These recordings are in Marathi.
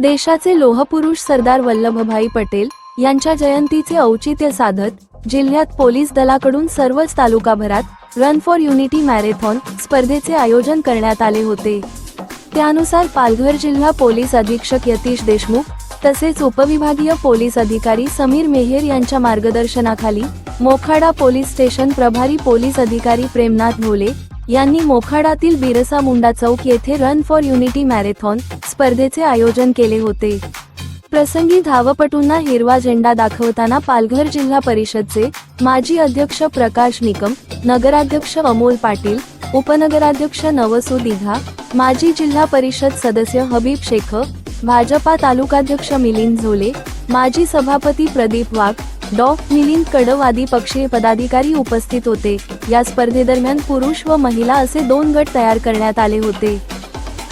देशाचे लोहपुरुष सरदार वल्लभभाई पटेल यांच्या जयंतीचे औचित्य साधत जिल्ह्यात पोलीस दलाकडून सर्वच तालुकाभरात रन फॉर युनिटी मॅरेथॉन स्पर्धेचे आयोजन करण्यात आले होते. त्यानुसार पालघर जिल्हा पोलीस अधीक्षक यतीश देशमुख तसेच उपविभागीय पोलीस अधिकारी समीर मेहेर यांच्या मार्गदर्शनाखाली मोखाडा पोलीस स्टेशन प्रभारी पोलीस अधिकारी प्रेमनाथ भोले यांनी मोखाडातील बिरसा मुंडा चौक येथे रन फॉर युनिटी मॅरेथॉन स्पर्धेचे आयोजन केले होते. प्रसंगी धावपटूंना हिरवा झेंडा दाखवताना पालघर जिल्हा परिषदचे माजी अध्यक्ष प्रकाश निकम नगराध्यक्ष अमोल पाटील उपनगराध्यक्ष नवसू दिघा माजी जिल्हा परिषद सदस्य हबीब शेख भाजपा तालुकाध्यक्ष मिलिंद झोले माजी सभापती प्रदीप वाघ डॉ. मिलिंद कडवादी पक्षीय पदाधिकारी उपस्थित होते. या स्पर्धेदरम्यान पुरुष व महिला असे दोन गट तयार करण्यात आले होते.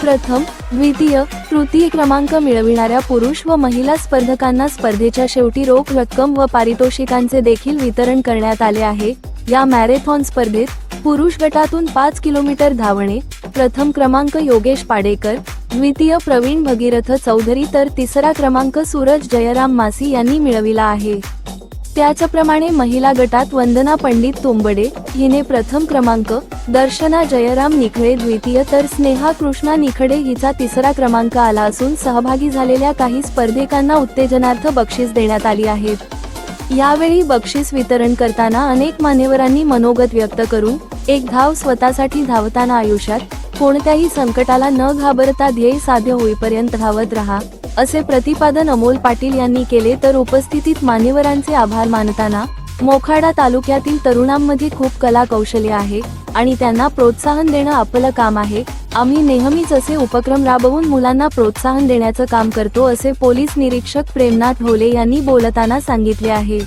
प्रथम द्वितीय तृतीय क्रमांक मिळविणाऱ्या पुरुष व महिला स्पर्धकांना स्पर्धेच्या शेवटी रोख रक्कम व पारितोषिकांचे देखील वितरण करण्यात आले आहे. या मॅरेथॉन स्पर्धेत पुरुष गटातून पाच किलोमीटर धावणे प्रथम क्रमांक योगेश पाडेकर द्वितीय प्रवीण भगीरथ चौधरी तर तिसरा क्रमांक सूरज जयराम मासी यांनी मिळविला आहे. त्याचप्रमाणे महिला गटात वंदना पंडित तोंबडे हिने प्रथम क्रमांक दर्शना जयराम निखळे द्वितीय तर स्नेहा कृष्णा निखडे हिचा तिसरा क्रमांक आला असून सहभागी झालेल्या काही स्पर्धकांना उत्तेजनार्थ बक्षीस देण्यात आली आहेत यावेळी बक्षीस वितरण करताना अनेक मान्यवरांनी मनोगत व्यक्त करून एक धाव स्वतःसाठी धावताना आयुष्यात कोणत्याही संकटाला न घाबरता ध्येय साध्य होईपर्यंत धावत राहा असे प्रतिपादन अमोल पाटील यांनी केले तर उपस्थितीत मान्यवरांचे आभार मानताना मोखाडा तालुक्यातील तरुणांमध्ये खूप कला कौशल्य आहे आणि त्यांना प्रोत्साहन देणं आपलं काम आहे. आम्ही नेहमीच असे उपक्रम राबवून मुलांना प्रोत्साहन देण्याचं काम करतो असे पोलीस निरीक्षक प्रेमनाथ ढोले यांनी बोलताना सांगितले आहे.